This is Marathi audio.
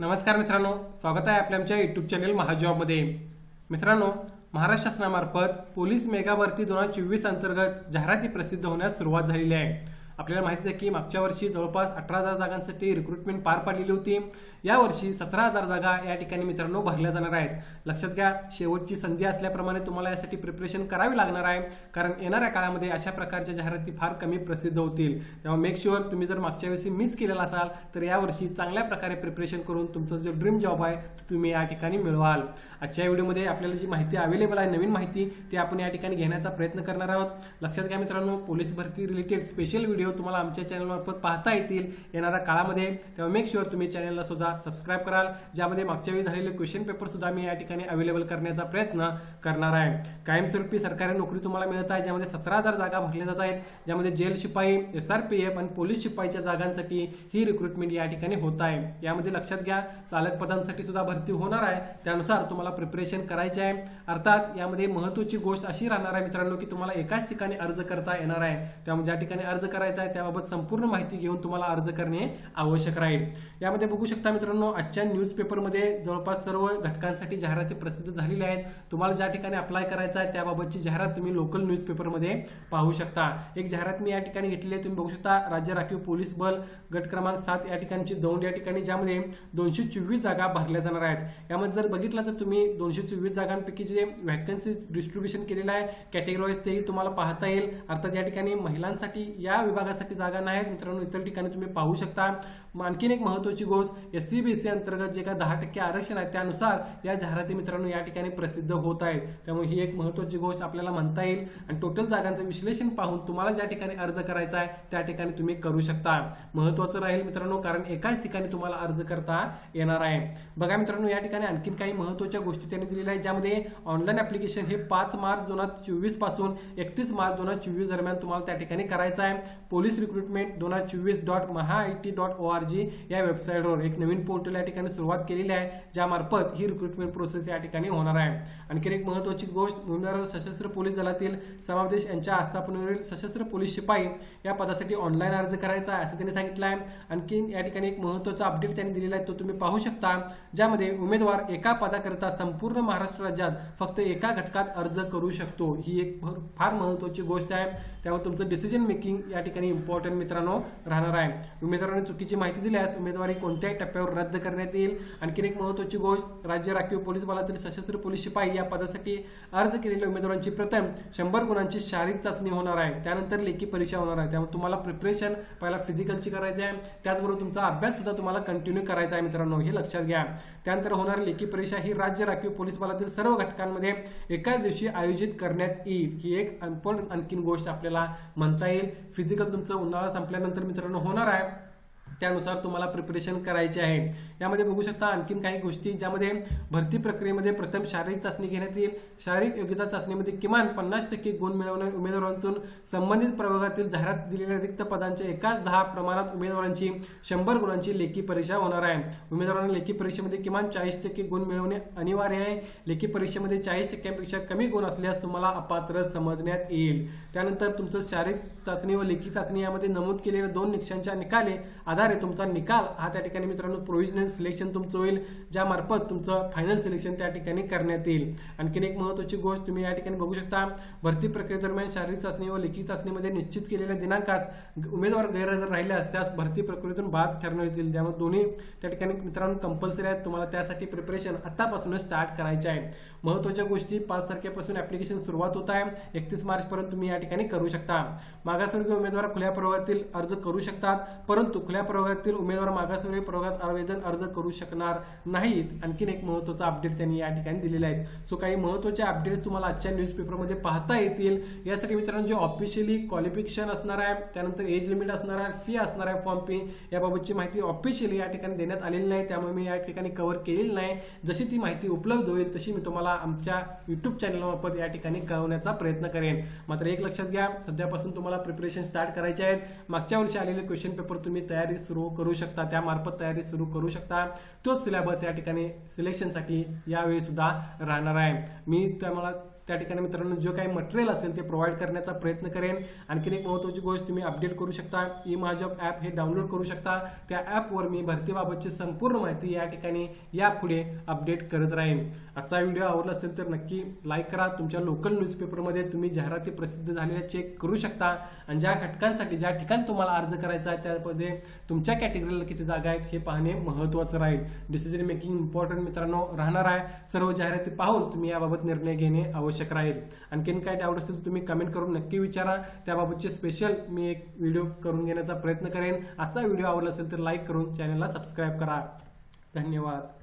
नमस्कार मित्रांनो स्वागत आहे आपल्या आमच्या युट्यूब चॅनेल महाजॉबमध्ये. मित्रांनो महाराष्ट्र शासनामार्फत पोलीस मेगा भरती दोन हजार चोवीस अंतर्गत जाहिराती प्रसिद्ध होण्यास सुरुवात झालेली आहे. आपल्याला माहितीच आहे की मागच्या वर्षी जवळपास अठरा हजार जागांसाठी रिक्रुटमेंट पार पाडलेली होती. यावर्षी सतरा हजार जागा या ठिकाणी मित्रांनो भरल्या जाणार आहेत. लक्षात घ्या शेवटची संधी असल्याप्रमाणे तुम्हाला यासाठी प्रिपरेशन करावी लागणार आहे. कारण येणाऱ्या काळामध्ये अशा प्रकारच्या जाहिराती फार कमी प्रसिद्ध होतील. तेव्हा मेक शुअर तुम्ही जर मागच्या वेळेस मिस केलेला असाल तर यावर्षी चांगल्या प्रकारे प्रिपरेशन करून तुमचा जो ड्रीम जॉब आहे तो तुम्ही या ठिकाणी मिळवाल. आजच्या व्हिडिओमध्ये आपल्याला जी माहिती अवेलेबल आहे नवीन माहिती ती आपण या ठिकाणी घेण्याचा प्रयत्न करणार आहोत. लक्षात घ्या मित्रांनो पोलीस भरती रिलेटेड स्पेशल व्हिडिओ तुम्हाला आमच्या चॅनलमार्फत पाहता येतील. येणाऱ्या काळामध्ये तेव्हा मेक शुअर तुम्ही चॅनलला सुद्धा सबस्क्राईब कराल. ज्यामध्ये मागच्या वेळी झालेले क्वेश्चन पेपर सुद्धा मी या ठिकाणी अवेलेबल करण्याचा प्रयत्न करणार आहे. कायमस्वरूपी सरकारी नोकरी तुम्हाला मिळत आहे ज्यामध्ये सतरा हजार जागा भरल्या जात आहेत ज्यामध्ये जेल शिपाई एस आर पी एफ आणि पोलीस शिपाईच्या जागांसाठी ही रिक्रुटमेंट या ठिकाणी होत आहे. यामध्ये लक्षात घ्या चालक पदांसाठी सुद्धा भरती होणार आहे. त्यानुसार तुम्हाला प्रिपरेशन करायचे आहे. अर्थात यामध्ये महत्वाची गोष्ट अशी राहणार आहे मित्रांनो की तुम्हाला एकाच ठिकाणी अर्ज करता येणार आहे. त्यामुळे ज्या ठिकाणी अर्ज करायचा आहे त्याबाबत संपूर्ण माहिती घेऊन तुम्हाला अर्ज करणे आवश्यक राहील. यामध्ये बघू शकता मित्रांनो आजच्या न्यूजपेपरमध्ये जवळपास सर्व घटकांसाठी जाहिराती प्रसिद्ध झालेल्या आहेत. तुम्हाला ज्या ठिकाणी अप्लाय करायचं आहे त्याबाबतची जाहिरात तुम्ही लोकल न्यूजपेपरमध्ये पाहू शकता. एक जाहिरात मी या ठिकाणी घेतली आहे तुम्ही बघू शकता राज्य राखीव पोलीस बल गट क्रमांक सात या ठिकाणची दौंड या ठिकाणी ज्यामध्ये दोनशे चोवीस जागा भरल्या जाणार आहेत. यामध्ये जर बघितलं तर तुम्ही दोनशे चोवीस जागांपैकी जे व्हॅकन्सी डिस्ट्रीब्युशन केलेलं आहे कॅटेगरी तेही तुम्हाला पाहता येईल. अर्थात या ठिकाणी महिलांसाठी या विभागासाठी जागा नाहीत. मित्रांनो इतर ठिकाणी तुम्ही पाहू शकता. आणखीन एक महत्वाची गोष्ट एस सी बी सी अंतर्गत जे काय दहा टक्के आरक्षण आहे त्यानुसार या जाहिराती मित्रांनो या ठिकाणी प्रसिद्ध होत आहेत. त्यामुळे ही एक महत्वाची गोष्ट आपल्याला म्हणता येईल. आणि टोटल जागांचं विश्लेषण पाहून तुम्हाला ज्या ठिकाणी अर्ज करायचा आहे त्या ठिकाणी तुम्ही करू शकता. महत्वाचं राहील मित्रांनो कारण एकाच ठिकाणी तुम्हाला अर्ज करता येणार आहे. बघा मित्रांनो या ठिकाणी आणखीन काही महत्त्वाच्या गोष्टी त्यांनी दिलेल्या आहेत ज्यामध्ये ऑनलाईन ऍप्लिकेशन हे पाच मार्च दोन हजार चोवीसपासून एकतीस मार्च दोन हजार चोवीस दरम्यान तुम्हाला त्या ठिकाणी करायचं आहे. पोलीस रिक्रुटमेंट दोन हजार चोवीस dot Maha I T dot O R G या वेबसाईटवर एक नवीन पोर्टल या ठिकाणी सुरुवात केलेली आहे ज्यामार्फत ही रिक्रुटमेंट प्रोसेस या ठिकाणी होणार आहे. आणखी एक महत्वाची गोष्ट भूमिधार सशस्त्र पोलीस दलातील समावेश यांच्या आस्थापनेवरील सशस्त्र पोलीस शिपाई या पदासाठी ऑनलाईन अर्ज करायचा आहे असं त्यांनी सांगितलं आहे. आणखीन या ठिकाणी एक महत्त्वाचा अपडेट त्यांनी दिलेला आहे तो तुम्ही पाहू शकता ज्यामध्ये उमेदवार एका पदाकरिता संपूर्ण महाराष्ट्र राज्यात फक्त एका घटकात अर्ज करू शकतो. ही एक फार महत्वाची गोष्ट आहे. त्यामुळे तुमचं डिसिजन मेकिंग या ठिकाणी इम्पॉर्टंट मित्रांनो राहणार आहे. उमेदवारांनी चुकीची माहिती दिल्यास उमेदवारी कोणत्याही टप्प्यावर रद्द करण्यात येईल. आणखीन एक महत्वाची गोष्ट राज्य राखीव पोलीस बलातील सशस्त्र पोलीस शिपाई या पदासाठी अर्ज केलेल्या उमेदवारांची प्रथम शंभर गुणांची शारीरिक चाचणी होणार आहे. त्यानंतर लेखी परीक्षा होणार आहे. त्यामुळे तुम्हाला प्रिपरेशन पहिला फिजिकलची करायची आहे. त्याचबरोबर तुमचा अभ्यास सुद्धा तुम्हाला कंटिन्यू करायचा आहे मित्रांनो. हे लक्षात घ्या. त्यानंतर होणारी लेखी परीक्षा ही राज्य राखीव पोलीस बलातील सर्व घटकांमध्ये एकाच दिवशी आयोजित करण्यात येईल. ही एक इम्पॉर्टंट आणखीन गोष्ट आपल्याला म्हणता येईल. फिजिकल तुमचं उन्हाळा संपल्यानंतर मित्रांनो होणार आहे. त्यानुसार तुम्हाला प्रिपरेशन करायचे आहे. यामध्ये बघू शकता आणखीन काही गोष्टी ज्यामध्ये भरती प्रक्रियेमध्ये प्रथम शारीरिक चाचणी घेण्यात येईल. शारीरिक योग्यता चाचणीमध्ये किमान पन्नास टक्के गुण मिळवणाऱ्या उमेदवारांतून संबंधित प्रभागातील जाहिरात दिलेल्या रिक्त पदांच्या एकाच दहा प्रमाणात उमेदवारांची शंभर गुणांची लेखी परीक्षा होणार आहे. उमेदवारांना लेखी परीक्षेमध्ये किमान चाळीस टक्के गुण मिळवणे अनिवार्य आहे. लेखी परीक्षेमध्ये चाळीस टक्क्यांपेक्षा कमी गुण असल्यास तुम्हाला अपात्र समजण्यात येईल. त्यानंतर तुमचं शारीरिक चाचणी व लेखी चाचणी यामध्ये नमूद केलेल्या दोन निकषांच्या निकाले आधार तुमचा निकाल. हा त्या ठिकाणी मित्रांनो प्रोव्हिजनल सिलेक्शन तुमचं होईल ज्यामार्फत तुमचं फायनल सिलेक्शन त्या ठिकाणी करण्यात येईल. आणखीन एक महत्वाची गोष्ट तुम्ही या ठिकाणी बघू शकता भरती प्रक्रियेदरम्यान शारीरिक चाचणी व लेखी चाचणीमध्ये निश्चित केलेल्या दिनांकास उमेदवार गैरहजर राहिल्यास त्यास भरती प्रक्रियेतून बाद ठरवण्यात येतील. ज्यामुळे दोन्ही त्या ठिकाणी मित्रांनो कंपल्सरी आहेत तुम्हाला त्यासाठी प्रिपरेशन आतापासूनच स्टार्ट करायचे आहे. महत्त्वाच्या गोष्टी पाच तारखेपासून ऍप्लिकेशन सुरुवात होत आहे. एकतीस मार्च पर्यंत तुम्ही या ठिकाणी करू शकता. मागासवर्गीय उमेदवार खुल्या प्रवर्गातील अर्ज करू शकतात परंतु खुल्या प्रवर्गातील उमेदवार मागासवर्गीय प्रवर्गात आवेदन अर्ज करू शकणार नाहीत. आणखीन एक महत्त्वाचा अपडेट त्यांनी या ठिकाणी दिलेला आहे. सो काही महत्त्वाचे अपडेट्स तुम्हाला आजच्या न्यूजपेपरमध्ये पाहता येतील. यासाठी मित्रांनो जे ऑफिशियली क्वालिफिकेशन असणार आहे त्यानंतर एज लिमिट असणार आहे फी असणार आहे फॉर्म फी याबाबतची माहिती ऑफिशियली या ठिकाणी देण्यात आलेली नाही. त्यामुळे मी या ठिकाणी कव्हर केलेली नाही. जशी ती माहिती उपलब्ध होईल तशी मी तुम्हाला आमच्या युट्यूब चॅनलमार्फत या ठिकाणी कळवण्याचा प्रयत्न करेन. मात्र एक लक्षात घ्या सध्यापासून तुम्हाला प्रिपरेशन स्टार्ट करायचे आहेत. मागच्या वर्षी आलेले क्वेश्चन पेपर तुम्ही तयारी सुरू करू शकता त्यामार्फत तयारी सुरू करू शकता. तोच सिलेबस या ठिकाणी सिलेक्शनसाठी यावेळी सुद्धा राहणार आहे. मी तुम्हाला त्या ठिकाणी मित्रांनो जो काही मटेरियल असेल ते प्रोव्हाइड करण्याचा प्रयत्न करेन. आणखीन एक महत्त्वाची गोष्ट तुम्ही अपडेट करू शकता. ई महाजॉब ॲप हे डाउनलोड करू शकता. त्या ॲपवर मी भरतीबाबतची संपूर्ण माहिती या ठिकाणी यापुढे अपडेट करत राहीन. आजचा व्हिडिओ आवडला असेल तर नक्की लाईक करा. तुमच्या लोकल न्यूजपेपरमध्ये तुम्ही जाहिराती प्रसिद्ध झालेल्या चेक करू शकता. आणि ज्या घटकांसाठी ज्या ठिकाणी तुम्हाला अर्ज करायचा आहे त्यामध्ये तुमच्या कॅटेगरीला किती जागा आहेत हे पाहणे महत्त्वाचं राहील. डिसिजन मेकिंग इम्पॉर्टंट मित्रांनो राहणार आहे. सर्व जाहिराती पाहून तुम्ही याबाबत निर्णय घेणे आवश्यक राहील. आणखीन काय डाऊट असतील तर तुम्ही कमेंट करून नक्की विचारा. त्याबाबतचे स्पेशल मी एक व्हिडिओ करून घेण्याचा प्रयत्न करेन. आजचा व्हिडिओ आवडला असेल तर लाईक करून चॅनलला सबस्क्राईब करा. धन्यवाद.